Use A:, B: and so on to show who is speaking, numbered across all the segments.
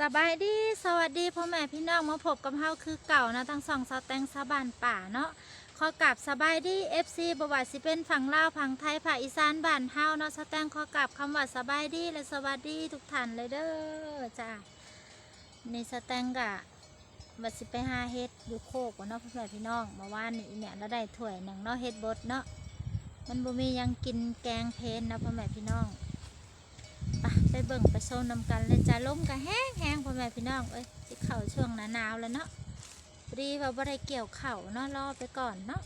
A: สบายดีสวัสดีพ่อแม่พี่น้องมาพบกับเฮาคือเก่านะทั้งสองสาวแตงสาบานป่าเนาะขอกราบสบายดี FC บวาสิเป็นฝั่งลาวฝั่งไทยภาคอีสานบ้านเฮาเนาะสาแตงขอกราบคำว่าสบายดีและสวัสดีทุกท่านเลยเด้อจ้าในสาแตงกะบัดสิไปหาเฮ็ดอยู่โคกว่าเนาะพ่อแม่พี่น้องเมื่อวานนี้เนี่ยเราได้ถ้วยหนึ่งเนาะเฮ็ดบดเนาะมันบ่มียังกินแกงเพนนะพ่อแม่พี่น้อง ไปไปเบิ่งไปโซนนำกันเลยจ้าลมก็แห้งแห้งพ่อแม่พี่น้องเอ้ยสิเข่าช่วงหนาหนาวแล้วเนาะพอดีว่าบ่ได้เกี่ยวเข่าเนาะรอไปก่อนเนาะ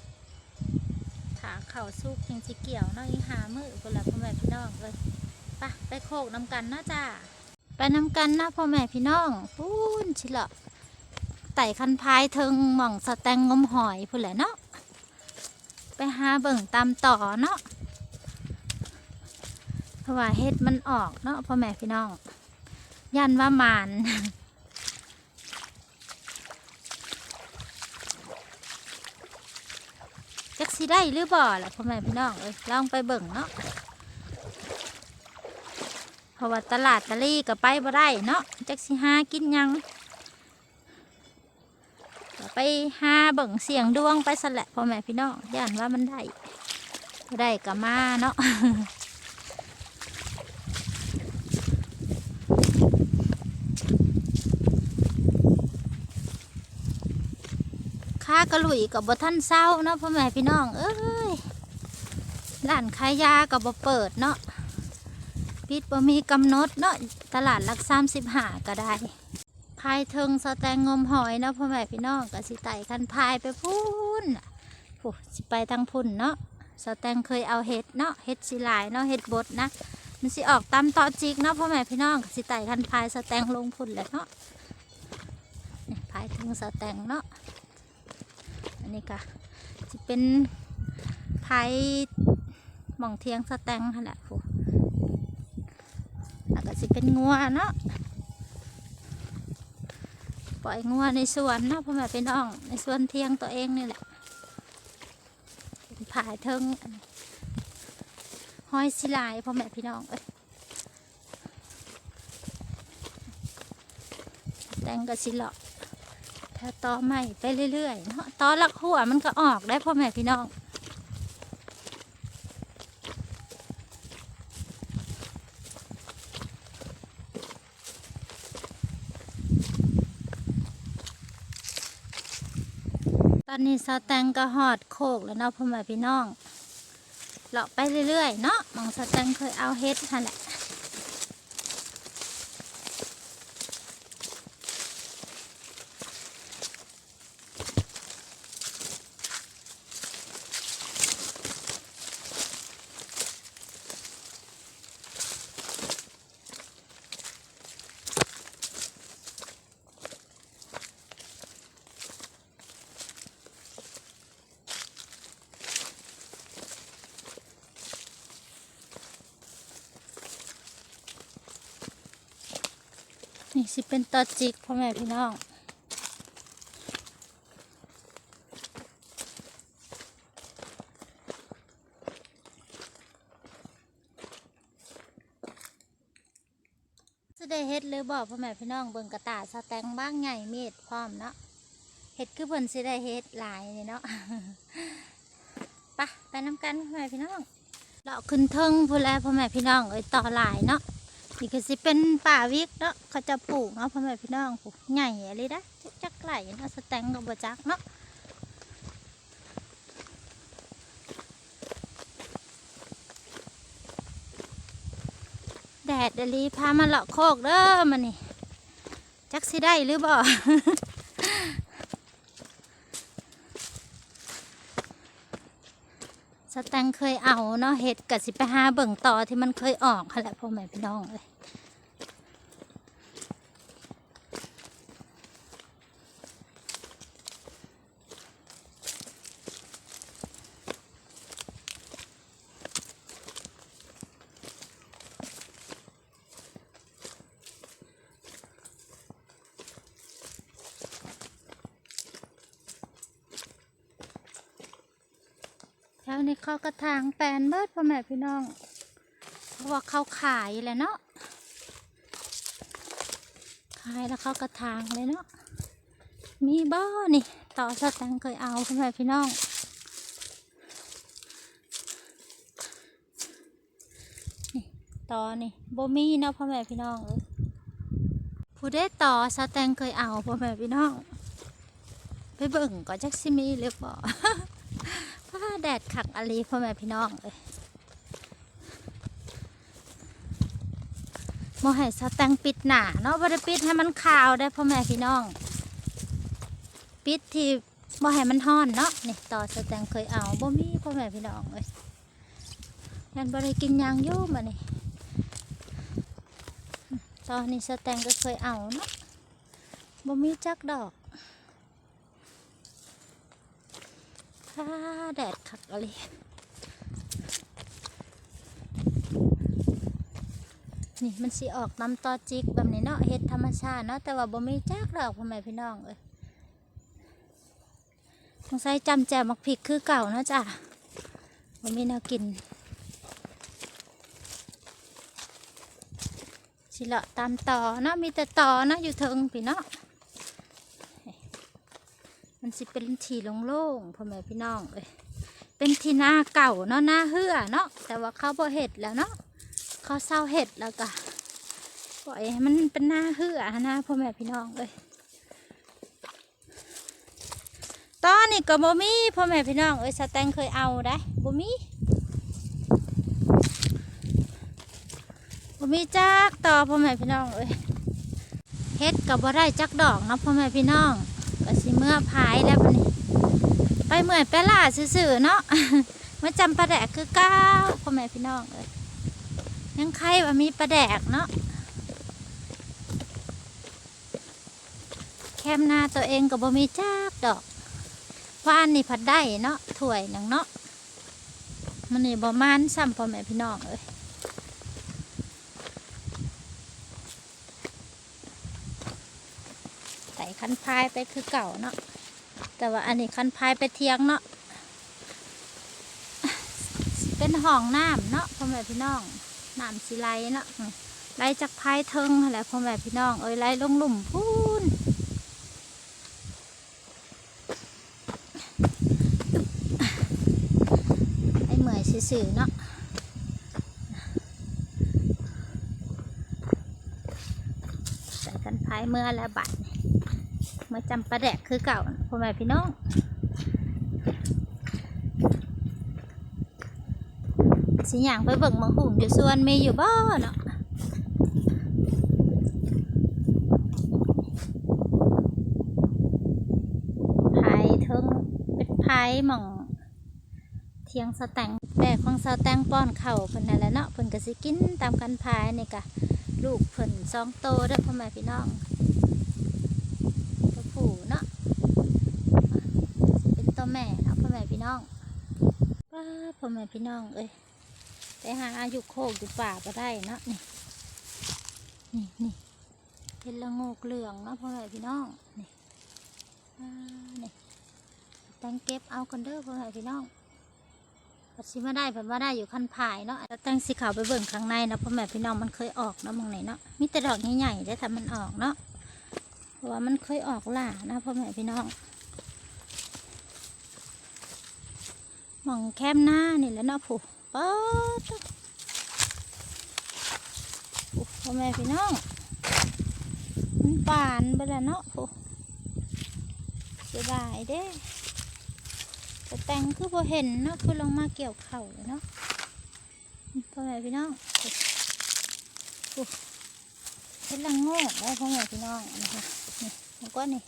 A: ขาเข่าสุกยังสิเกี่ยวเนาะอีหามือคนละพ่อแม่พี่น้องเอ้ยไปไปโคกนำกันเนาะจ้าไปนำกันนะพ่อแม่พี่น้องปูนชิละไต่คันพายเทิงหม่องสแตงงมหอยพูนแหละเนาะไปหาเบิ่งตามต่อเนาะ เพราะว่าเห็ดมันออกเนาะพ่อแม่พี่น้อง ยันว่ามานจักสิได้หรือบ่ล่ะพ่อแม่พี่น้องเอ้ยลองไปเบิ่งเนาะเพราะว่าตลาดตะลี่ก็ไปบ่ได้เนาะจักสิหากินยังไปหาเบิ่งเสียงดวงไปสแหละพ่อแม่พี่น้องยันว่ามันได้ได้ก็มาเนาะากระลุยกับบท่านเศร้าเนาะพ่อแม่พี่น้อง เอ้ยร้านขายยากับบเปิดเนาะปิดบ่มีกำหนดเนาะตลาดลักสามสิบห้าก็ได้พายเทิงสแตงงมหอยเนาะพ่อแม่พี่น้องก็สิไต่คันพายไปพุ่นน่ะโอ้สิไปทางพุ่นเนาะสแตงเคยเอาเห็ดเนาะเห็ดสิลายเนาะเห็ดบดนะมันสิออกตามต่อจิกเนาะพ่อแม่พี่น้องกสิไต่คันพายสแตงลงพุ่นแหละเนาะพายเทิงสแตงเนาะ อันนี้ก็จะเป็นไผ่หม่องเทียงสแตงขนาดผู้แล้วก็จะเป็นงัวเนาะปล่อยงัวในสวนเนาะพ่อแม่พี่น้องในสวนเทียงตัวเองนี่แหละเป็นผายเทิงห้อยสิลายพ่อแม่พี่น้องเอ้ยแตงกับสิเลาะ ถ้าต่อใหม่ไปเรื่อยๆเนาะต่อลักหัวมันก็ออกได้พ่อแม่พี่น้องตอนนี้สาแตงก็หอดโคกแล้วเนาะพ่อแม่พี่น้องเลาะไปเรื่อยๆเนาะมองสาแตงเคยเอาเฮ็ดนั่นแหละ สิเป็นตอจิกพ่อแม่พี่น้องจะได้เฮ็ดหรือบอกพ่อแม่พี่น้องเบิ่งกระตาสแตงบ้างใหญ่เม็ดพร้อมเนาะเฮ็ดคือเพิ่นสิได้เฮ็ดหลายนี่เนาะไปะไปน้ำกันพ่อแม่พี่น้องเราขึ้นเทิงพูนแลพ่อแม่พี่น้องเอ้ยต่อหลายเนาะ นี่ก็สิเป็นป่าวิกเนาะเขาจะปลูกเนาะพ่อแม่พี่น้องปลูกใหญ่เลยนะจักจักไหลเนาะสแตงกับบจักเนาะแดดเดลีพามาเลาะโคกเด้อมานี่จักสิได้หรือบ่สแตงเคยเอาเนาะเห็ดกับสิไปหาเบิ่งต่อที่มันเคยออกค่ะแหละพ่อแม่พี่น้องเลย นี้เขากระถางแปลนเบิดพ่อแม่พี่น้องเพราะว่าเขาขายแหละเนาะขายแล้วเข้ากระถางเลยเนาะมีบ่อนี่ ต่อสแตงเคยเอาพ่อแม่พี่น้องนี่ต่อนี่บ่มีเนาะพ่อแม่พี่น้องเอ้ยผู้ได้ต่อสแตงเคยเอาพ่อแม่พี่น้องไปเบิ่งก็จักสิมีหรือบ่ผ้า แดดขักอะไรพ่อแม่พี่น้องเลยโมให้สแตงปิดหนาเนาะบ่ได้ปิดให้มันขาวได้พ่อแม่พี่น้อง ปิดที่บ่ให้มันฮ้อนเนาะนี่ต่อสแตงเคยเอาบ่มีพ่อแม่พี่น้องเอ้ยยันบ่ได้กินยางยมอะนี่ตอนนี้สแตงก็เคยเอาเนาะบ่มีจักดอก พ้าแดดคักอะไรนี่มันสิออกน้ำตอจิกแบบนี้เนาะเฮ็ดธรรมชาติเนาะแต่ว่าบ่มีจักดอกพ่อแม่พี่น้องเอ้ยสงสัยจำแจมักผิกคือเก่าเนาะจ้ะวันมีแนวกินสิเลาะตามต่อเนาะมีแต่ต่อเนาะอยู่เทิงพี่เนาะ มันสิเป็นทีโล่งๆพ่อแม่พี่น้องเอ้ยเป็นทีหน้าเก่าเนาะหน้าเหือเนาะแต่ว่าเขาบ่เห็ดแล้วเนาะเขาเศร้าเห็ดแล้วก็ปล่อยมันเป็นหน้าเหือหน้าพ่อแม่พี่น้องเอ้ยตอนนี้ก็บ่มีพ่อแม่พี่น้องเอ้ยสแตงเคยเอาได้บ่มีบ่มีจักต่อพ่อแม่พี่น้องเอ้ยเฮ็ดก็บ่ได้จักดอกเนาะพ่อแม่พี่น้อง มื่อพายแล้วบัดนี้ ไปเหมือยไปล่าซื่อๆเนาะมาจำปลาแดกคือเก้าพ่อแม่พี่น้องเอ้ยยังใครว่ามีปลาแดกเนาะแคมหน้าตัวเองก็บบ่มีจักดอกว่านนี่พัดได้เนาะถ้วยหนังเนาะมันนี่บ่มานซ้ำพ่อแม่พี่น้องเอ้ยใส่ คันพายไปคือเก่าเนาะแต่ว่าอันนี้คันพายไปเทียงเนาะเป็นห้องน้ำเนาะพ่อแม่พี่น้องน้ำสิไหลเนาะไหลจากพายเทิงแหละพ่อแม่พี่น้องเอ้ยไหลลงหลุมพูนไอเหมยสื่อเนาะใส่กันพายเมื่อและบัดนี มื่อจำประแดกคือเก่าน่ะพ่อแม่พี่น้องสิอย่างไปเบิ่งมังหุ่มอยู่ส่วนมีอยู่บ่เนาะพายเทิงเป็นพายหม่อง เทียงสแตงแบกของสแตงป้อนเข่าเพิ่นนั่นแหละเนาะเพิ่นก็สิกินตามกันพายนี่กะลูกเพิ่นสองโตเด้อพ่อแม่พี่น้องตัวผู้เนาะเป็นตัวแม่เนาะพ่อแม่พี่น้อง ป้าพ่อแม่พี่น้องเอ้ยไปหาอยู่โคกอยู่ป่าก็ได้เนาะนี่นี่นี่เป็นละโงกเหลืองเนาะพ่อแม่พี่น้องนี่อนี่แตงเก็บเอากันเด้อพ่อแม่พี่น้องปัดสิมาได้เพิ่นว่าได้อยู่ขั้นพายเนาะแต่ตั้งสีขาวไปเบิ่งข้างในเนาะพ่อแม่พี่น้องมันเคยออกเนาะมองไหนเนาะมีแต่ดอกใหญ่ๆได้ทำมันออกเนาะเพราะว่ามันเคยออกล่านะพ่อแม่พี่น้อง มองแคมหน้านี่แหล้วเนาะผู้ป๊อดพ่อแม่พี่น้องมันปานไปแล้วเนาะผู้เสียดายเด้แต่แตงคือพอเห็นเนาะคือลงมาเกี่ยวเข่าเลยเนาะพ่อแม่พี่น้องโอ้เห็ดละโงกแล้วพ่อแม่พี่น้องนะคะนี่แล้วก็นี่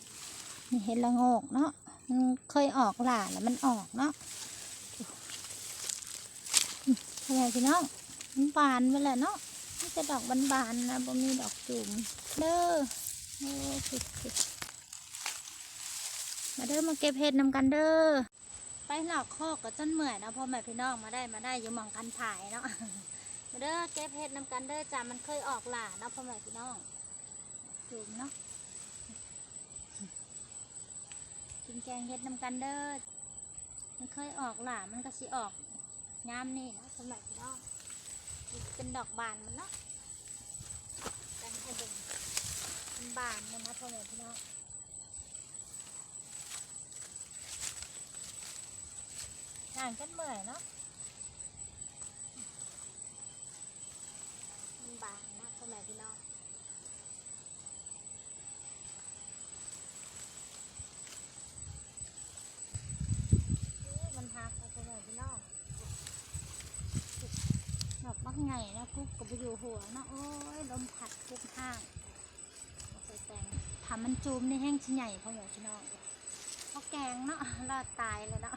A: นี่เห็ดละโงกเนาะมันเคยออกหล่าแล้วมันออกเนาะ อืมพ่อแม่พี่น้องมันบานไปแล้วเนาะนี่จะดอกบานๆนะบ่มีดอกจุ่มเด้อโอ้สุดๆมาเด้อมาเก็บเห็ดนำกันเด้อไปหลอกคอกกับจนเหมื่อยนะพ่อแม่พี่น้องมาได้มาได้อยู่หมองคันผายเนาะมาเด้อเก็บเห็ดนำกันเด้อจ้ามันเคยออกหล่านะพ่อแม่พี่น้องจุ่มเนาะกินแกงเห็ดนำกันเด้อมันเคยออกหล่ามันก็สิออก งามนี่นะสำหรับพี่น้องเป็นดอกบานมันเนาะแต่ให้เบิ่งบานเลยนะพ่อแม่พี่น้องห่างกันเมื่อยเนาะมันบานนะพ่อแม่พี่น้อง มันหักไปพ่อแม่พี่น้องดอกมั คุกกับอยู่หัวเนาะโอ้ยลมผัดกุ๊กห้างเอาใส่แตงทำมันจูมในแห้งชิ้นใหญ่พ่อแม่พี่น้องเพราะแกงเนาะรอดตายเลยเนาะ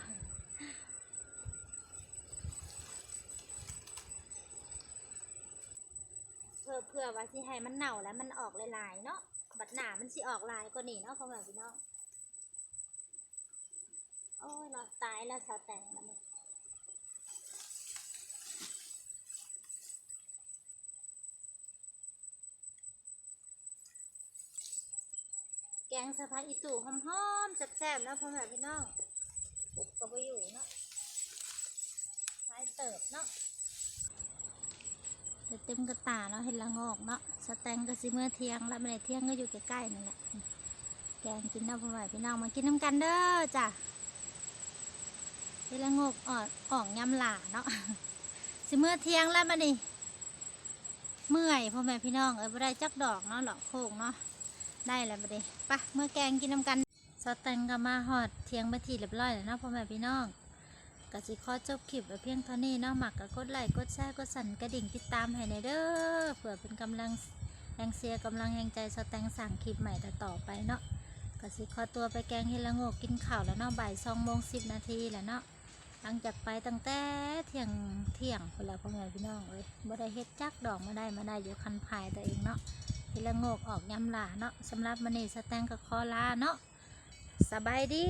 A: เพื่อเพื่อว่าสิให้มันเน่าแล้วมันออกลายๆเนาะบัดหนามันสิออกลายกว่านี้เนาะพ่อแม่พี่น้องโอ้ยเราตายแล้วสาแตงแล้ว งแกงสะพายอีตู่หอมๆแซ่บๆแล้วพ่อแม่พี่น้องปุ๊บก็ไปอยู่เนาะท้ายเติบเนาะเดี๋ยวเต็มกระตาเนาะเห็นละงอกเนาะสแตงก็สิเมื่อเที่ยงแล้วไม่ได้เที่ยงก็อยู่ใกล้ๆนั่นแหละแกงกินนาะพ่อแม่พี่น้องมากินน้ำกันเด้อจ้ะเวลางอกออกออกยำหลาเนาะสิเมื่อเที่ยงแล้วมานี่เมื่อยพ่อแม่พี่น้องเอ้ยบ่ได้จักดอกเนาะหลอกโค้งเนาะ ได้แล้วมาดิปะเมื่อแกงกินน้ำกันสอดแตงก็มาหอดเทียงไปทีเรียบร้อยแล้วเนาะพ่อแม่พี่น้องก็สิขอจบคลิปไว้เพียงเท่านี้เนาะหมักก็กดไลค์กดแชร์กดสั่นกระดิ่งติดตามให้ในเด้อเผื่อเป็นกำลังแรงเสียกำลังแรงใจสอดแตงสั่งคลิปใหม่ต่อไปเนาะก็สิขอตัวไปแกงเฮละโงกกินข้าวแล้วเนาะบ่ายสองโมงสิบนาทีแล้วเนาะหลังจากไปตั้งแต่เที่ยงเที่ยงเวลาพ่อแม่พี่น้องเอ้ยบ่ได้เฮ็ดจักดอกมาได้มาได้อยู่คันพายตัวเองเนาะ เฮดละโงกออกยำหลาเนาะสำหรับมันนี่สแตงกับคอลาเนาะสบายดี